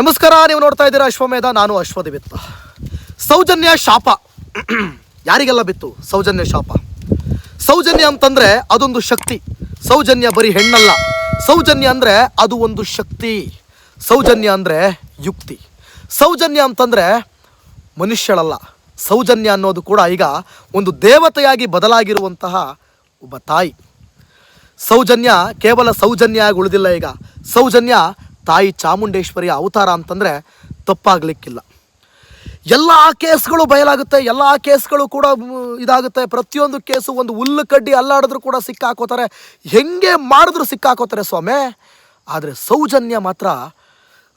ನಮಸ್ಕಾರ, ನೀವು ನೋಡ್ತಾ ಇದ್ದೀರಾ ಅಶ್ವಮೇಧ, ನಾನು ಅಶ್ವದಿ ಬಿತ್ತ. ಸೌಜನ್ಯ ಶಾಪ. ಯಾರಿಗೆಲ್ಲ ಬಿತ್ತು? ಸೌಜನ್ಯ ಶಾಪ. ಸೌಜನ್ಯ ಅಂತಂದ್ರೆ ಅದೊಂದು ಶಕ್ತಿ. ಸೌಜನ್ಯ ಬರೀ ಹೆಣ್ಣಲ್ಲ. ಸೌಜನ್ಯ ಅಂದ್ರೆ ಅದು ಒಂದು ಶಕ್ತಿ. ಸೌಜನ್ಯ ಅಂದ್ರೆ ಯುಕ್ತಿ. ಸೌಜನ್ಯ ಅಂತಂದ್ರೆ ಮನುಷ್ಯಳಲ್ಲ. ಸೌಜನ್ಯ ಅನ್ನೋದು ಕೂಡ ಈಗ ಒಂದು ದೇವತೆಯಾಗಿ ಬದಲಾಗಿರುವಂತಹ ಒಬ್ಬ ತಾಯಿ. ಸೌಜನ್ಯ ಕೇವಲ ಸೌಜನ್ಯ ಆಗಿ ಉಳಿದಿಲ್ಲ ಈಗ. ಸೌಜನ್ಯ ತಾಯಿ ಚಾಮುಂಡೇಶ್ವರಿಯ ಅವತಾರ ಅಂತಂದರೆ ತಪ್ಪಾಗಲಿಕ್ಕಿಲ್ಲ. ಎಲ್ಲ ಕೇಸ್ಗಳು ಬಯಲಾಗುತ್ತೆ, ಎಲ್ಲ ಕೇಸ್ಗಳು ಕೂಡ ಇದಾಗುತ್ತೆ. ಪ್ರತಿಯೊಂದು ಕೇಸು ಒಂದು ಹುಲ್ಲು ಕಡ್ಡಿ ಅಲ್ಲಾಡಿದ್ರು ಕೂಡ ಸಿಕ್ಕಾಕೋತಾರೆ. ಹೆಂಗೆ ಮಾಡಿದ್ರು ಸಿಕ್ಕಾಕೋತಾರೆ ಸ್ವಾಮಿ? ಆದರೆ ಸೌಜನ್ಯ ಮಾತ್ರ,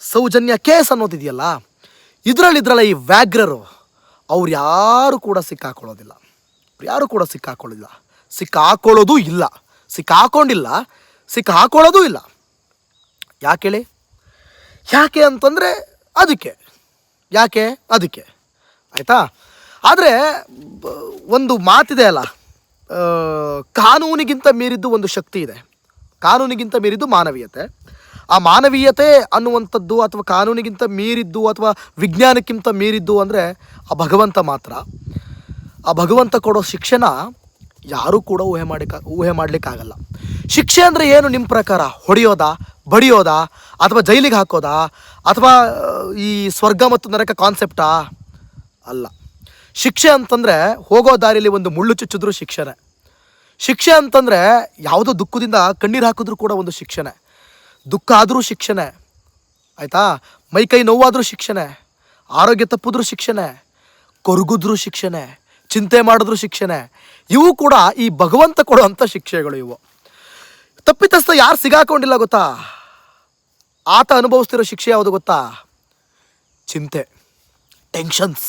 ಸೌಜನ್ಯ ಕೇಸ್ ಅನ್ನೋದಿದೆಯಲ್ಲ ಇದರಲ್ಲಿ ಇದ್ರಲ್ಲ ಈ ವ್ಯಾಗ್ರರು ಅವ್ರು ಯಾರು ಕೂಡ ಸಿಕ್ಕಾಕೊಳ್ಳೋದಿಲ್ಲ. ಯಾರು ಕೂಡ ಸಿಕ್ಕಾಕೊಳ್ಳೋದಿಲ್ಲ. ಸಿಕ್ಕಾಕೊಳ್ಳೋದು ಇಲ್ಲ. ಸಿಕ್ಕಾಕೊಂಡಿಲ್ಲ, ಸಿಕ್ಕಾಕೊಳ್ಳೋದು ಇಲ್ಲ. ಯಾಕೆ ಹೇಳಿ? ಯಾಕೆ ಅಂತಂದರೆ ಅದಕ್ಕೆ. ಯಾಕೆ? ಅದಕ್ಕೆ. ಆಯಿತಾ? ಆದರೆ ಒಂದು ಮಾತಿದೆ ಅಲ್ಲ. ಕಾನೂನಿಗಿಂತ ಮೀರಿದ್ದು ಒಂದು ಶಕ್ತಿ ಇದೆ. ಕಾನೂನಿಗಿಂತ ಮೀರಿದ್ದು ಮಾನವೀಯತೆ. ಆ ಮಾನವೀಯತೆ ಅನ್ನುವಂಥದ್ದು ಅಥವಾ ಕಾನೂನಿಗಿಂತ ಮೀರಿದ್ದು ಅಥವಾ ವಿಜ್ಞಾನಕ್ಕಿಂತ ಮೀರಿದ್ದು ಅಂದರೆ ಆ ಭಗವಂತ ಮಾತ್ರ. ಆ ಭಗವಂತ ಕೊಡೋ ಶಿಕ್ಷೆನ ಯಾರೂ ಕೂಡ ಊಹೆ ಮಾಡಿಕ, ಊಹೆ ಮಾಡಲಿಕ್ಕಾಗಲ್ಲ. ಶಿಕ್ಷೆ ಅಂದರೆ ಏನು ನಿಮ್ಮ ಪ್ರಕಾರ? ಹೊಡೆಯೋದಾ? ಬಡಿಯೋದಾ? ಅಥವಾ ಜೈಲಿಗೆ ಹಾಕೋದಾ? ಅಥವಾ, ಈ ಸ್ವರ್ಗ ಮತ್ತು ನರಕ ಕಾನ್ಸೆಪ್ಟಾ ಅಲ್ಲ. ಶಿಕ್ಷೆ ಅಂತಂದರೆ ಹೋಗೋ ದಾರಿಯಲ್ಲಿ ಒಂದು ಮುಳ್ಳು ಚುಚ್ಚಿದ್ರು ಶಿಕ್ಷಣೆ ಶಿಕ್ಷೆ ಅಂತಂದರೆ ಯಾವುದೋ ದುಃಖದಿಂದ ಕಣ್ಣೀರು ಹಾಕಿದ್ರು ಕೂಡ ಒಂದು ಶಿಕ್ಷೆನೇ. ದುಃಖ ಆದರೂ ಶಿಕ್ಷಣೆ ಆಯಿತಾ? ಮೈ ಕೈ ನೋವಾದರೂ ಶಿಕ್ಷಣೆ ಆರೋಗ್ಯ ತಪ್ಪಿದ್ರೂ ಶಿಕ್ಷಣೆ ಕೊರಗಿದ್ರೂ ಶಿಕ್ಷಣೆ ಚಿಂತೆ ಮಾಡಿದ್ರು ಶಿಕ್ಷೆನೇ. ಇವು ಕೂಡ ಈ ಭಗವಂತ ಕೊಡುವಂಥ ಶಿಕ್ಷೆಗಳು ಇವು. ತಪ್ಪಿತಸ್ಥ ಯಾರು ಸಿಗಾಕೊಂಡಿಲ್ಲ ಗೊತ್ತಾ? ಆತ ಅನುಭವಿಸ್ತಿರೋ ಶಿಕ್ಷೆ ಯಾವುದು ಗೊತ್ತಾ? ಚಿಂತೆ ಟೆನ್ಷನ್ಸ್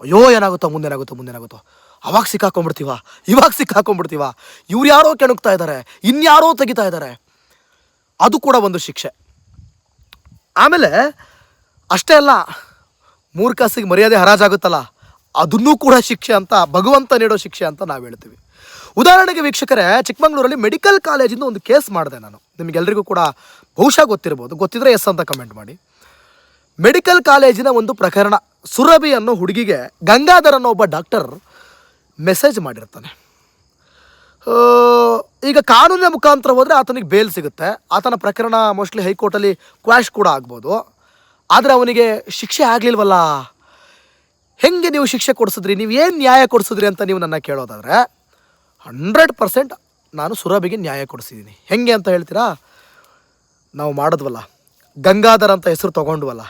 ಅಯ್ಯೋ, ಏನಾಗುತ್ತೋ ಮುಂದೇನಾಗುತ್ತೋ ಮುಂದೇನಾಗುತ್ತೋ ಅವಾಗ ಸಿಕ್ಕಾಕೊಂಡ್ಬಿಡ್ತೀವ, ಇವಾಗ ಸಿಕ್ಕಾಕೊಂಡ್ಬಿಡ್ತೀವ. ಇವ್ರು ಯಾರೋ ಕೆಣಕ್ತಾ ಇದ್ದಾರೆ ಇನ್ಯಾರೋ ತೆಗಿತಾ ಇದ್ದಾರೆ ಅದು ಕೂಡ ಒಂದು ಶಿಕ್ಷೆ. ಆಮೇಲೆ, ಅಷ್ಟೇ ಅಲ್ಲ ಮೂರು ಕಾಸಿಗೆ ಮರ್ಯಾದೆ ಹರಾಜಾಗುತ್ತಲ್ಲ. ಅದನ್ನೂ ಕೂಡ ಶಿಕ್ಷೆ ಅಂತ, ಭಗವಂತ ನೀಡೋ ಶಿಕ್ಷೆ ಅಂತ ನಾವು ಹೇಳ್ತೀವಿ. ಉದಾಹರಣೆಗೆ ವೀಕ್ಷಕರೇ, ಚಿಕ್ಕಮಂಗ್ಳೂರಲ್ಲಿ ಮೆಡಿಕಲ್ ಕಾಲೇಜಿಂದ ಒಂದು ಕೇಸ್ ಮಾಡಿದೆ ನಾನು. ನಿಮಗೆಲ್ಲರಿಗೂ ಕೂಡ ಬಹುಶಃ ಗೊತ್ತಿರ್ಬೋದು. ಗೊತ್ತಿದ್ರೆ ಎಸ್ ಅಂತ ಕಮೆಂಟ್ ಮಾಡಿ. ಮೆಡಿಕಲ್ ಕಾಲೇಜಿನ ಒಂದು ಪ್ರಕರಣ, ಸುರಭಿ ಅನ್ನೋ ಹುಡುಗಿಗೆ ಗಂಗಾಧರ್ ಅನ್ನೋ ಒಬ್ಬ ಡಾಕ್ಟರ್ ಮೆಸೇಜ್ ಮಾಡಿರ್ತಾನೆ. ಈಗ ಕಾನೂನಿನ ಮುಖಾಂತರ ಹೋದರೆ ಆತನಿಗೆ ಬೇಲ್ ಸಿಗುತ್ತೆ. ಆತನ ಪ್ರಕರಣ ಮೋಸ್ಟ್ಲಿ ಹೈಕೋರ್ಟಲ್ಲಿ ಕ್ವಾಶ್ ಕೂಡ ಆಗ್ಬೋದು. ಆದರೆ ಅವನಿಗೆ ಶಿಕ್ಷೆ ಆಗಲಿಲ್ವಲ್ಲ? ಹೆಂಗೆ ನೀವು ಶಿಕ್ಷೆ ಕೊಡಿಸಿದ್ರಿ? ನೀವು ಏನು ನ್ಯಾಯ ಕೊಡಿಸಿದ್ರಿ ಅಂತ ನೀವು ನನ್ನ ಕೇಳೋದಾದರೆ ಹಂಡ್ರೆಡ್ ಪರ್ಸೆಂಟ್ ನಾನು ಸುರಭಿಗೆ ನ್ಯಾಯ ಕೊಡಿಸಿದ್ದೀನಿ ಹೆಂಗೆ ಅಂತ ಹೇಳ್ತೀರಾ? ನಾವು ಮಾಡಿದ್ವಲ್ಲ. ಗಂಗಾಧರ್ ಅಂತ ಹೆಸರು ತೊಗೊಂಡ್ವಲ್ಲ.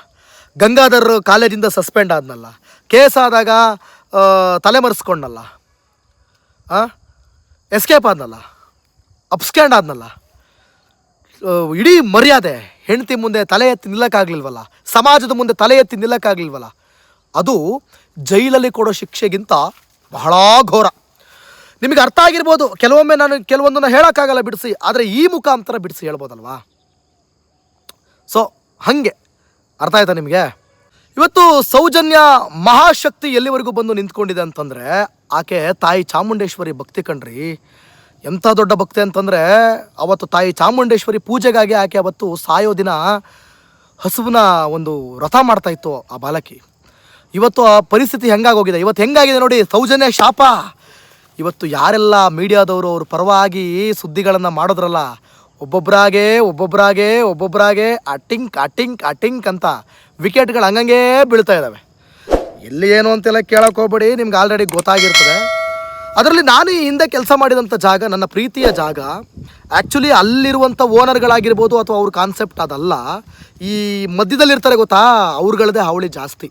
ಗಂಗಾಧರ್ ಕಾಲೇಜಿಂದ ಸಸ್ಪೆಂಡ್ ಆದ್ನಲ್ಲ. ಕೇಸ್ ಆದಾಗ ತಲೆಮರೆಸ್ಕೊಂಡಲ್ಲ ಎಸ್ಕೇಪ್ ಆದ್ನಲ್ಲ. ಅಪ್ಸ್ಕ್ಯಾಂಡ್ ಆದ್ನಲ್ಲ. ಇಡೀ ಮರ್ಯಾದೆ ಹೆಂಡತಿ ಮುಂದೆ ತಲೆ ಎತ್ತಿ ನಿಲ್ಲಕ್ಕಾಗ್ಲಿಲ್ವಲ್ಲ. ಸಮಾಜದ ಮುಂದೆ ತಲೆ ಎತ್ತಿ ನಿಲ್ಲಕ್ಕಾಗ್ಲಿಲ್ವಲ್ಲ. ಅದು ಜೈಲಲ್ಲಿ ಕೊಡೋ ಶಿಕ್ಷೆಗಿಂತ ಬಹಳ ಘೋರ. ನಿಮಗೆ ಅರ್ಥ ಆಗಿರ್ಬೋದು, ಕೆಲವೊಮ್ಮೆ ನಾನು ಕೆಲವೊಂದನ್ನು ಹೇಳೋಕ್ಕಾಗಲ್ಲ ಬಿಡಿಸಿ, ಆದರೆ ಈ ಮುಖಾಂತರ ಬಿಡಿಸಿ ಹೇಳ್ಬೋದಲ್ವಾ? ಸೊ ಹಾಗೆ. ಅರ್ಥ ಆಯ್ತಾ ನಿಮಗೆ? ಇವತ್ತು ಸೌಜನ್ಯ ಮಹಾಶಕ್ತಿ ಎಲ್ಲಿವರೆಗೂ ಬಂದು ನಿಂತ್ಕೊಂಡಿದೆ ಅಂತಂದರೆ, ಆಕೆ ತಾಯಿ ಚಾಮುಂಡೇಶ್ವರಿ ಭಕ್ತಿ ಕಣ್ರಿ. ಎಂಥ ದೊಡ್ಡ ಭಕ್ತಿ ಅಂತಂದರೆ, ಅವತ್ತು ತಾಯಿ ಚಾಮುಂಡೇಶ್ವರಿ ಪೂಜೆಗಾಗಿ ಆಕೆ ಅವತ್ತು ಸಾಯೋ ದಿನ ಹಸುವಿನ ಒಂದು ರಥ ಮಾಡ್ತಾಯಿತ್ತು ಆ ಬಾಲಕಿ. ಇವತ್ತು ಆ ಪರಿಸ್ಥಿತಿ ಹೆಂಗಾಗೋಗಿದೆ? ಇವತ್ತು ಹೆಂಗಾಗಿದೆ ನೋಡಿ, ಸೌಜನ್ಯ ಶಾಪ. ಇವತ್ತು ಯಾರೆಲ್ಲ ಮೀಡಿಯಾದವರು ಅವ್ರ ಪರವಾಗಿ ಸುದ್ದಿಗಳನ್ನು ಮಾಡೋದ್ರಲ್ಲ ಒಬ್ಬೊಬ್ಬರಾಗೆ ಒಬ್ಬೊಬ್ಬರಾಗೆ ಒಬ್ಬೊಬ್ಬರಾಗೆ ಅಟಿಂಕ್ ಅಟಿಂಕ್ ಅಟಿಂಕ್ ಅಂತ ವಿಕೆಟ್ಗಳು ಹಂಗಂಗೆ ಬೀಳ್ತಾ ಇದ್ದಾವೆ ಎಲ್ಲಿ ಏನು ಅಂತೆಲ್ಲ ಕೇಳಕ್ಕೆ ಹೋಗ್ಬೇಡಿ, ನಿಮ್ಗೆ ಆಲ್ರೆಡಿ ಗೊತ್ತಾಗಿರ್ತದೆ. ಅದರಲ್ಲಿ ನಾನು ಈ ಹಿಂದೆ ಕೆಲಸ ಮಾಡಿದಂಥ ಜಾಗ, ನನ್ನ ಪ್ರೀತಿಯ ಜಾಗ ಆ್ಯಕ್ಚುಲಿ ಅಲ್ಲಿರುವಂಥ ಓನರ್ಗಳಾಗಿರ್ಬೋದು ಅಥವಾ ಅವ್ರ ಕಾನ್ಸೆಪ್ಟ್ ಅದಲ್ಲ, ಈ ಮಧ್ಯದಲ್ಲಿರ್ತಾರೆ ಗೊತ್ತಾ? ಅವ್ರುಗಳದೇ ಹಾವಳಿ ಜಾಸ್ತಿ.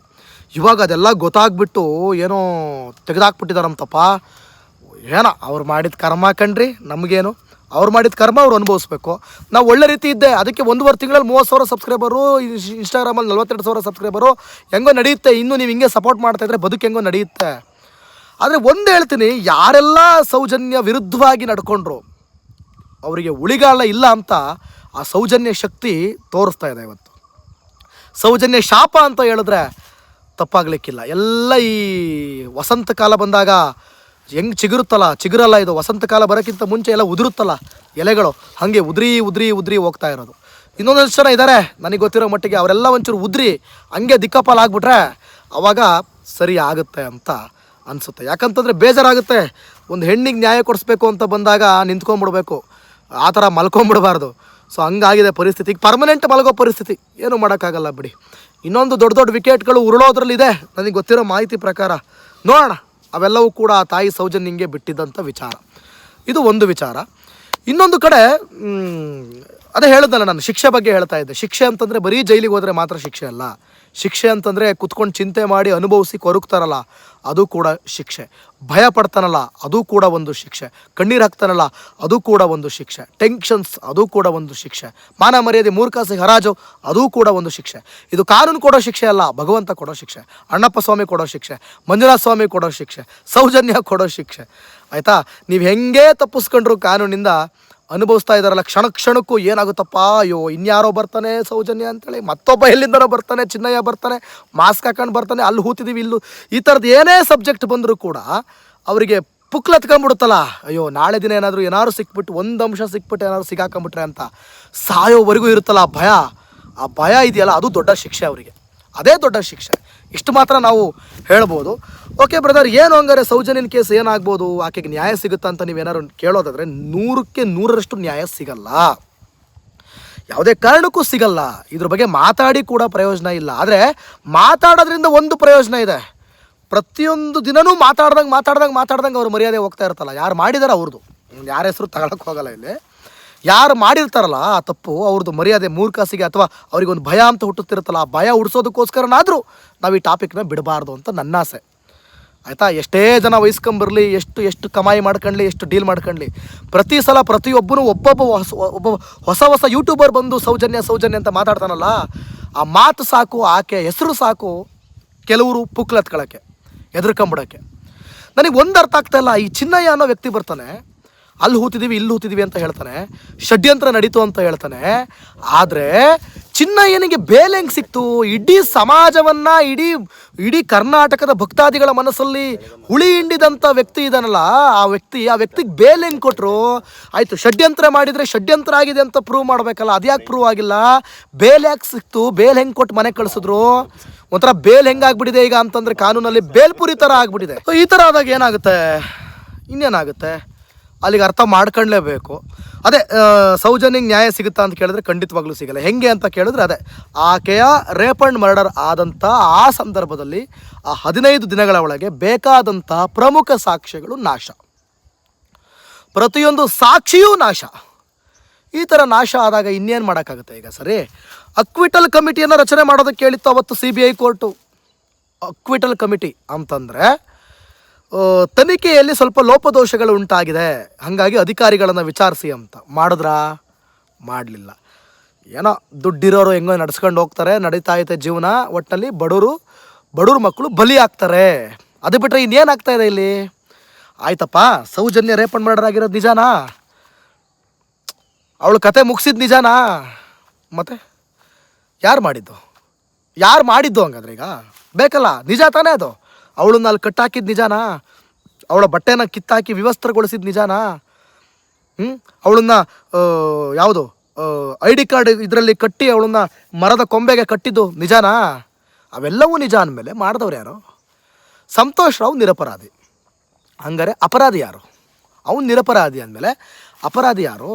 ಇವಾಗ ಅದೆಲ್ಲ ಗೊತ್ತಾಗ್ಬಿಟ್ಟು ಏನೋ ತೆಗೆದಾಕ್ಬಿಟ್ಟಿದಾರಂತಪ್ಪ. ಏನೋ, ಅವ್ರು ಮಾಡಿದ ಕರ್ಮ ಕಣ್ರಿ, ನಮಗೇನು? ಅವ್ರು ಮಾಡಿದ ಕರ್ಮ ಅವ್ರು ಅನುಭವಿಸ್ಬೇಕು. ನಾವು ಒಳ್ಳೆ ರೀತಿ ಇದ್ದೆ, ಅದಕ್ಕೆ ಒಂದೂವರೆ ತಿಂಗಳಲ್ಲಿ ಮೂವತ್ತು ಸಾವಿರ ಸಬ್ಸ್ಕ್ರೈಬರು ಇನ್ಸ್ಟಾಗ್ರಾಮಲ್ಲಿ ನಲ್ವತ್ತೆರಡು ಸಾವಿರ ಸಬ್ಸ್ಕ್ರೈಬರು, ಹೆಂಗೋ ನಡೆಯುತ್ತೆ, ಇನ್ನೂ ನೀವು ಹಿಂಗೆ ಸಪೋರ್ಟ್ ಮಾಡ್ತಾ ಇದ್ರೆ ಬದುಕು ಹೆಂಗೋ ನಡೆಯುತ್ತೆ. ಆದರೆ ಒಂದು ಹೇಳ್ತೀನಿ, ಯಾರೆಲ್ಲ ಸೌಜನ್ಯ ವಿರುದ್ಧವಾಗಿ ನಡ್ಕೊಂಡ್ರು, ಅವರಿಗೆ ಉಳಿಗಾಲ ಇಲ್ಲ ಅಂತ ಆ ಸೌಜನ್ಯ ಶಕ್ತಿ ತೋರಿಸ್ತಾ ಇದೆ ಇವತ್ತು. ಸೌಜನ್ಯ ಶಾಪ ಅಂತ ಹೇಳಿದ್ರೆ ತಪ್ಪಾಗಲಿಕ್ಕಿಲ್ಲ. ಎಲ್ಲ ಈ ವಸಂತ ಕಾಲ ಬಂದಾಗ ಹೆಂಗೆ ಚಿಗುರುತ್ತಲ್ಲ, ಚಿಗುರಲ್ಲ ಇದು. ವಸಂತ ಕಾಲ ಬರೋಕ್ಕಿಂತ ಮುಂಚೆ ಎಲ್ಲ ಉದುರುತ್ತಲ್ಲ ಎಲೆಗಳು. ಹಾಗೆ ಉದ್ರಿ ಉದ್ರಿ ಉದ್ರಿ ಹೋಗ್ತಾ ಇರೋದು. ಇನ್ನೊಂದಷ್ಟು ಜನ ಇದ್ದಾರೆ ನನಗೆ ಗೊತ್ತಿರೋ ಮಟ್ಟಿಗೆ ಅವರೆಲ್ಲ ಒಂಚೂರು ಉದ್ರಿ, ಹಂಗೆ ದಿಕ್ಕಪಾಲ್ ಆಗ್ಬಿಟ್ರೆ ಅವಾಗ ಸರಿ ಆಗುತ್ತೆ ಅಂತ ಅನಿಸುತ್ತೆ. ಯಾಕಂತಂದರೆ ಬೇಜಾರಾಗುತ್ತೆ. ಒಂದು ಹೆಣ್ಣಿಗೆ ನ್ಯಾಯ ಕೊಡಿಸ್ಬೇಕು ಅಂತ ಬಂದಾಗ ನಿಂತ್ಕೊಂಡ್ಬಿಡ್ಬೇಕು ಆ ಥರ ಮಲ್ಕೊಂಬಿಡಬಾರ್ದು. ಸೊ ಹಂಗಾಗಿದೆ ಪರಿಸ್ಥಿತಿ. ಪರ್ಮನೆಂಟ್ ಮಲಗೋ ಪರಿಸ್ಥಿತಿ. ಏನು ಮಾಡೋಕ್ಕಾಗಲ್ಲ ಬಿಡಿ. ಇನ್ನೊಂದು ದೊಡ್ಡ ದೊಡ್ಡ ವಿಕೆಟ್ಗಳು ಉರುಳೋದ್ರಲ್ಲಿದೆ. ನನಗೆ ಗೊತ್ತಿರೋ ಮಾಹಿತಿ ಪ್ರಕಾರ ನೋಡೋಣ. ಅವೆಲ್ಲವೂ ಕೂಡ ಆ ತಾಯಿ ಸೌಜನ್ಯಂಗೆ ಬಿಟ್ಟಿದ್ದಂಥ ವಿಚಾರ. ಇದು ಒಂದು ವಿಚಾರ. ಇನ್ನೊಂದು ಕಡೆ ಅದೇ ಹೇಳಿದ್ನಲ್ಲ ನಾನು, ಶಿಕ್ಷೆ ಬಗ್ಗೆ ಹೇಳ್ತಾ ಇದ್ದೆ. ಶಿಕ್ಷೆ ಅಂತಂದರೆ ಬರೀ ಜೈಲಿಗೆ ಹೋದರೆ ಮಾತ್ರ ಶಿಕ್ಷೆ ಅಲ್ಲ. ಶಿಕ್ಷೆ ಅಂತಂದರೆ ಕುತ್ಕೊಂಡು ಚಿಂತೆ ಮಾಡಿ ಅನುಭವಿಸಿ ಕೊರಗ್ತಾರಲ್ಲ, ಅದು ಕೂಡ ಶಿಕ್ಷೆ. ಭಯ ಪಡ್ತಾನಲ್ಲ, ಅದು ಕೂಡ ಒಂದು ಶಿಕ್ಷೆ. ಕಣ್ಣೀರು ಹಾಕ್ತಾನಲ್ಲ, ಅದು ಕೂಡ ಒಂದು ಶಿಕ್ಷೆ. ಟೆನ್ಷನ್ಸ್ ಅದು ಕೂಡ ಒಂದು ಶಿಕ್ಷೆ. ಮಾನ ಮರ್ಯಾದೆ, ಮೂರ್ಖಾಸಿ, ಹರಾಜು, ಅದು ಕೂಡ ಒಂದು ಶಿಕ್ಷೆ. ಇದು ಕಾನೂನು ಕೊಡೋ ಶಿಕ್ಷೆ ಅಲ್ಲ, ಭಗವಂತ ಕೊಡೋ ಶಿಕ್ಷೆ. ಅಣ್ಣಪ್ಪ ಸ್ವಾಮಿ ಕೊಡೋ ಶಿಕ್ಷೆ. ಮಂಜುನಾಥ ಸ್ವಾಮಿ ಕೊಡೋ ಶಿಕ್ಷೆ. ಸೌಜನ್ಯ ಕೊಡೋ ಶಿಕ್ಷೆ. ಆಯಿತಾ? ನೀವು ಹೆಂಗೆ ತಪ್ಪಿಸ್ಕೊಂಡ್ರು ಕಾನೂನಿಂದ ಅನುಭವಿಸ್ತಾ ಇದ್ದಾರಲ್ಲ, ಕ್ಷಣ ಕ್ಷಣಕ್ಕೂ ಏನಾಗುತ್ತಪ್ಪ? ಅಯ್ಯೋ, ಇನ್ಯಾರೋ ಬರ್ತಾನೆ ಸೌಜನ್ಯ ಅಂತೇಳಿ, ಮತ್ತೊಬ್ಬ ಎಲ್ಲಿಂದನೋ ಬರ್ತಾನೆ, ಚಿನ್ನಯ್ಯ ಬರ್ತಾನೆ, ಮಾಸ್ಕ್ ಹಾಕೊಂಡು ಬರ್ತಾನೆ, ಅಲ್ಲಿ ಹೂತಿದ್ದೀವಿ ಇಲ್ಲೂ ಈ ಥರದ್ದು ಏನೇ ಸಬ್ಜೆಕ್ಟ್ ಬಂದರೂ ಕೂಡ ಅವರಿಗೆ ಪುಕ್ಲತ್ಕೊಂಡ್ಬಿಡುತ್ತಲ್ಲ ಅಯ್ಯೋ, ನಾಳೆ ದಿನ ಏನಾದರೂ ಏನಾದ್ರು ಸಿಕ್ಬಿಟ್ಟು, ಒಂದು ಅಂಶ ಸಿಕ್ಬಿಟ್ಟು ಏನಾದ್ರು ಸಿಗಾಕೊಂಬಿಟ್ರೆ ಅಂತ ಸಾಯೋವರೆಗೂ ಇರುತ್ತಲ್ಲ ಆ ಭಯ? ಆ ಭಯ ಇದೆಯಲ್ಲ, ಅದು ದೊಡ್ಡ ಶಿಕ್ಷೆ ಅವರಿಗೆ. ಅದೇ ದೊಡ್ಡ ಶಿಕ್ಷೆ. ಇಷ್ಟು ಮಾತ್ರ ನಾವು ಹೇಳ್ಬೋದು. ಓಕೆ ಬ್ರದರ್ ಏನು ಹಂಗಾರೆ ಸೌಜನ್ಯನ ಕೇಸ್ ಏನಾಗ್ಬೋದು? ಆಕೆಗೆ ನ್ಯಾಯ ಸಿಗುತ್ತಾ ಅಂತ ನೀವು ನೀವೇನಾದ್ರು ಕೇಳೋದಾದರೆ ನೂರಕ್ಕೆ ನೂರರಷ್ಟು ನ್ಯಾಯ ಸಿಗಲ್ಲ. ಯಾವುದೇ ಕಾರಣಕ್ಕೂ ಸಿಗಲ್ಲ. ಇದ್ರ ಬಗ್ಗೆ ಮಾತಾಡಿ ಕೂಡ ಪ್ರಯೋಜನ ಇಲ್ಲ. ಆದರೆ ಮಾತಾಡೋದ್ರಿಂದ ಒಂದು ಪ್ರಯೋಜನ ಇದೆ. ಪ್ರತಿಯೊಂದು ದಿನವೂ ಮಾತಾಡ್ದಂಗೆ ಮಾತಾಡ್ದಂಗೆ ಮಾತಾಡ್ದಂಗೆ ಅವ್ರ ಮರ್ಯಾದೆ ಹೋಗ್ತಾ ಇರ್ತಲ್ಲ ಯಾರು ಮಾಡಿದಾರೆ ಅವ್ರದ್ದು ಯಾರ ಹೆಸರು ತಗೊಳಕ್ಕೆ ಹೋಗಲ್ಲ ಇಲ್ಲಿ. ಯಾರು ಮಾಡಿರ್ತಾರಲ್ಲ ಆ ತಪ್ಪು ಅವ್ರದ್ದು ಮರ್ಯಾದೆ ಮೂರ್ಖಾಸಿಗೆ ಅಥವಾ ಅವ್ರಿಗೆ ಒಂದು ಭಯ ಅಂತ ಹುಟ್ಟುತ್ತಿರುತ್ತಲ್ಲ, ಆ ಭಯ ಹುಡ್ಸೋದಕ್ಕೋಸ್ಕರನಾದರೂ ನಾವು ಈ ಟಾಪಿಕ್ನ ಬಿಡಬಾರ್ದು ಅಂತ ನನ್ನ ಆಸೆ. ಆಯಿತಾ? ಎಷ್ಟೇ ಜನ ವಹಿಸ್ಕೊಂಬರ್ಲಿ, ಎಷ್ಟು ಎಷ್ಟು ಕಮಾಯಿ ಮಾಡ್ಕೊಳ್ಳಿ ಎಷ್ಟು ಡೀಲ್ ಮಾಡ್ಕೊಳ್ಳಿ ಪ್ರತಿ ಸಲ ಪ್ರತಿಯೊಬ್ಬರೂ ಒಬ್ಬೊಬ್ಬ ಹೊಸ, ಒಬ್ಬ ಹೊಸ ಹೊಸ ಯೂಟ್ಯೂಬರ್ ಬಂದು ಸೌಜನ್ಯ ಸೌಜನ್ಯ ಅಂತ ಮಾತಾಡ್ತಾನಲ್ಲ, ಆ ಮಾತು ಸಾಕು, ಆಕೆ ಹೆಸರು ಸಾಕು ಕೆಲವರು ಪುಕ್ಲತ್ಕೊಳ್ಳೋಕ್ಕೆ ಎದುರ್ಕೊಂಬಿಡೋಕ್ಕೆ. ನನಗೆ ಒಂದು ಅರ್ಥ ಆಗ್ತಾ ಇಲ್ಲ, ಈ ಚಿನ್ನಯ್ಯ ಅನ್ನೋ ವ್ಯಕ್ತಿ ಬರ್ತಾನೆ, ಅಲ್ಲಿ ಹೂತಿದ್ದೀವಿ ಇಲ್ಲಿ ಹೂತಿದ್ದೀವಿ ಅಂತ ಹೇಳ್ತಾನೆ, ಷಡ್ಯಂತ್ರ ನಡೀತು ಅಂತ ಹೇಳ್ತಾನೆ, ಆದರೆ ಚಿನ್ನಯ್ಯನಿಗೆ ಬೇಲೆ ಹೆಂಗೆ ಸಿಕ್ತು? ಇಡೀ ಸಮಾಜವನ್ನ, ಇಡೀ ಇಡೀ ಕರ್ನಾಟಕದ ಭಕ್ತಾದಿಗಳ ಮನಸ್ಸಲ್ಲಿ ಹುಳಿ ಹಿಂಡಿದಂಥ ವ್ಯಕ್ತಿ ಇದಾನಲ್ಲ. ಆ ವ್ಯಕ್ತಿ, ಆ ವ್ಯಕ್ತಿಗೆ ಬೇಲೆ ಹೆಂಗೆ ಕೊಟ್ಟರು ಆಯಿತು, ಷಡ್ಯಂತ್ರ ಮಾಡಿದರೆ ಷಡ್ಯಂತ್ರ ಆಗಿದೆ ಅಂತ ಪ್ರೂವ್ ಮಾಡಬೇಕಲ್ಲ. ಅದ್ಯಾಕೆ ಪ್ರೂವ್ ಆಗಿಲ್ಲ? ಬೇಲ್ ಯಾಕೆ ಸಿಕ್ತು? ಬೇಲ್ ಹೆಂಗೆ ಕೊಟ್ಟು ಮನೆ ಕಳಿಸಿದ್ರು? ಒಂಥರ ಬೇಲ್ ಹೆಂಗಾಗ್ಬಿಟ್ಟಿದೆ ಈಗ ಅಂತಂದ್ರೆ ಕಾನೂನಲ್ಲಿ ಬೇಲ್ಪುರಿ ಥರ ಆಗ್ಬಿಟ್ಟಿದೆ. ಈ ಥರ ಆದಾಗ ಏನಾಗುತ್ತೆ? ಇನ್ನೇನಾಗುತ್ತೆ? ಅಲ್ಲಿಗೆ ಅರ್ಥ ಮಾಡ್ಕೊಳ್ಳೇಬೇಕು ಅದೇ ಸೌಜನ್ಯಗೆ ನ್ಯಾಯ ಸಿಗುತ್ತಾ ಅಂತ ಕೇಳಿದ್ರೆ ಖಂಡಿತವಾಗ್ಲೂ ಸಿಗಲ್ಲ. ಹೆಂಗೆ ಅಂತ ಕೇಳಿದ್ರೆ ಅದೇ, ಆಕೆಯ ರೇಪ್ ಆ್ಯಂಡ್ ಮರ್ಡರ್ ಆದಂಥ ಆ ಸಂದರ್ಭದಲ್ಲಿ ಆ ಹದಿನೈದು ದಿನಗಳ ಒಳಗೆ ಬೇಕಾದಂಥ ಪ್ರಮುಖ ಸಾಕ್ಷ್ಯಗಳು ನಾಶ. ಪ್ರತಿಯೊಂದು ಸಾಕ್ಷಿಯೂ ನಾಶ. ಈ ಥರ ನಾಶ ಆದಾಗ ಇನ್ನೇನು ಮಾಡೋಕ್ಕಾಗುತ್ತೆ ಈಗ ಸರಿ? ಅಕ್ವಿಟಲ್ ಕಮಿಟಿಯನ್ನು ರಚನೆ ಮಾಡೋದಕ್ಕೆ ಹೇಳಿತ್ತು ಅವತ್ತು C B I court. Acquittal committee ಅಂತಂದರೆ ತನಿಖೆಯಲ್ಲಿ ಸ್ವಲ್ಪ ಲೋಪದೋಷಗಳು ಉಂಟಾಗಿದೆ. ಹಾಗಾಗಿ ಅಧಿಕಾರಿಗಳನ್ನು ವಿಚಾರಿಸಿ ಅಂತ. ಮಾಡಿದ್ರಾ? ಮಾಡಲಿಲ್ಲ. ಏನೋ ದುಡ್ಡಿರೋರು ಹೆಂಗೋ ನಡ್ಸ್ಕೊಂಡು ಹೋಗ್ತಾರೆ. ನಡೀತಾ ಐತೆ ಜೀವನ. ಒಟ್ಟಿನಲ್ಲಿ ಬಡವರು ಬಡವ್ರ ಮಕ್ಕಳು ಬಲಿ ಆಗ್ತಾರೆ. ಅದು ಬಿಟ್ಟರೆ ಇನ್ನೇನು ಆಗ್ತಾ ಇದೆ ಇಲ್ಲಿ? ಆಯ್ತಪ್ಪ, ಸೌಜನ್ಯ ರೇಪಣ್ ಮರ್ಡರ್ ಆಗಿರೋದು ನಿಜಾನಾ? ಅವಳು ಕತೆ ಮುಗಿಸಿದ ನಿಜಾನಾ? ಮತ್ತೆ? ಯಾರು ಮಾಡಿದ್ದು? ಯಾರು ಮಾಡಿದ್ದು ಹಂಗಾದ್ರೆ ಈಗ? ಬೇಕಲ್ಲ? ನಿಜ ತಾನೇ ಅದು? ಅವಳನ್ನ ಅಲ್ಲಿ ಕಟ್ಟಾಕಿದ ನಿಜಾನಾ? ಅವಳ ಬಟ್ಟೆನ ಕಿತ್ತಾಕಿ ವಿವಸ್ತ್ರಗೊಳಿಸಿದ ನಿಜಾನಾ? ಹ್ಞೂ ಅವಳನ್ನ ಯಾವುದು ಐ ಡಿ ಕಾರ್ಡ್ ಇದರಲ್ಲಿ ಕಟ್ಟಿ ಅವಳನ್ನ ಮರದ ಕೊಂಬೆಗೆ ಕಟ್ಟಿದ್ದು ನಿಜಾನಾ? ಅವೆಲ್ಲವೂ ನಿಜ ಅಂದಮೇಲೆ ಮಾಡಿದವ್ರು ಯಾರು? ಸಂತೋಷ್ ರಾವ್ ನಿರಪರಾಧಿ. ಹಂಗಾರೆ ಅಪರಾಧಿ ಯಾರು? ಅವನು ನಿರಪರಾಧಿ ಅಂದಮೇಲೆ ಅಪರಾಧಿ ಯಾರು?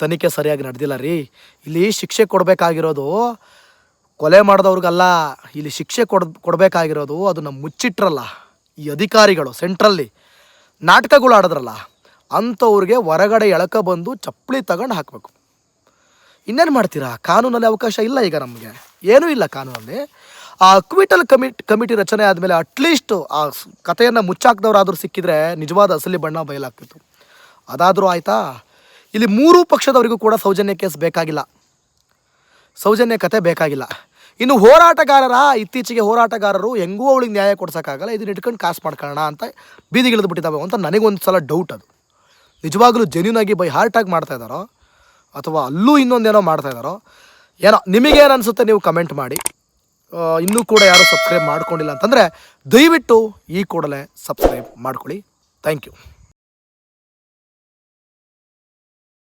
ತನಿಖೆ ಸರಿಯಾಗಿ ನಡೆದಿಲ್ಲ ರೀ. ಇಲ್ಲಿ ಶಿಕ್ಷೆ ಕೊಡಬೇಕಾಗಿರೋದು ಕೊಲೆ ಮಾಡಿದವ್ರಿಗಲ್ಲ ಇಲ್ಲಿ ಶಿಕ್ಷೆ ಕೊಡ್, ಕೊಡಬೇಕಾಗಿರೋದು ಅದನ್ನು ಮುಚ್ಚಿಟ್ರಲ್ಲ. ಈ ಅಧಿಕಾರಿಗಳು ಸೆಂಟ್ರಲ್ಲಿ ನಾಟಕಗಳು ಆಡಿದ್ರಲ್ಲ, ಅಂಥವ್ರಿಗೆ ಹೊರಗಡೆ ಎಳಕ ಬಂದು ಚಪ್ಪಳಿ ತಗೊಂಡು ಹಾಕಬೇಕು. ಇನ್ನೇನು ಮಾಡ್ತೀರಾ? ಕಾನೂನಲ್ಲಿ ಅವಕಾಶ ಇಲ್ಲ ಈಗ ನಮಗೆ. ಏನೂ ಇಲ್ಲ ಕಾನೂನಲ್ಲಿ. ಆ ಅಕ್ವಿಟಲ್ ಕಮಿಟ್ ಕಮಿಟಿ ರಚನೆ ಆದಮೇಲೆ ಅಟ್ಲೀಸ್ಟ್ ಆ ಕಥೆಯನ್ನು ಮುಚ್ಚಾಕ್ದವ್ರಾದ್ರೂ ಸಿಕ್ಕಿದ್ರೆ ನಿಜವಾದ ಅಸಲಿ ಬಣ್ಣ ಬಯಲಾಗ್ತಿತ್ತು. ಅದಾದರೂ ಆಯಿತಾ? ಇಲ್ಲಿ ಮೂರೂ ಪಕ್ಷದವರಿಗೂ ಕೂಡ ಸೌಜನ್ಯ ಕೇಸ್ ಬೇಕಾಗಿಲ್ಲ. ಸೌಜನ್ಯ ಕತೆ ಬೇಕಾಗಿಲ್ಲ. ಇನ್ನು ಹೋರಾಟಗಾರರ, ಇತ್ತೀಚೆಗೆ ಹೋರಾಟಗಾರರು ಹೆಂಗೂ ಅವಳಿಗೆ ನ್ಯಾಯ ಕೊಡ್ಸೋಕ್ಕಾಗಲ್ಲ, ಇದನ್ನ ಇಟ್ಕೊಂಡು ಕಾಸು ಮಾಡ್ಕೊಳ್ಳೋಣ ಅಂತ ಬೀದಿಗಿಳಿದು ಬಿಟ್ಟಿದ್ದಾವೆ ಅಂತ ನನಗೊಂದು ಸಲ ಡೌಟ್ ಅದು. ನಿಜವಾಗ್ಲೂ ಜೆನ್ಯೂನ್ ಆಗಿ ಬೈ ಹಾರ್ಟಾಗಿ ಮಾಡ್ತಾ ಇದ್ದಾರೋ, ಅಥವಾ ಅಲ್ಲೂ ಇನ್ನೊಂದೇನೋ ಮಾಡ್ತಾ ಇದ್ದಾರೋ, ಏನೋ ನಿಮಗೇನು ಅನಿಸುತ್ತೆ ನೀವು ಕಮೆಂಟ್ ಮಾಡಿ. ಇನ್ನೂ ಕೂಡ ಯಾರೂ ಸಬ್ಸ್ಕ್ರೈಬ್ ಮಾಡ್ಕೊಂಡಿಲ್ಲ ಅಂತಂದರೆ ದಯವಿಟ್ಟು ಈ ಕೂಡಲೇ ಸಬ್ಸ್ಕ್ರೈಬ್ ಮಾಡ್ಕೊಳ್ಳಿ. Thank you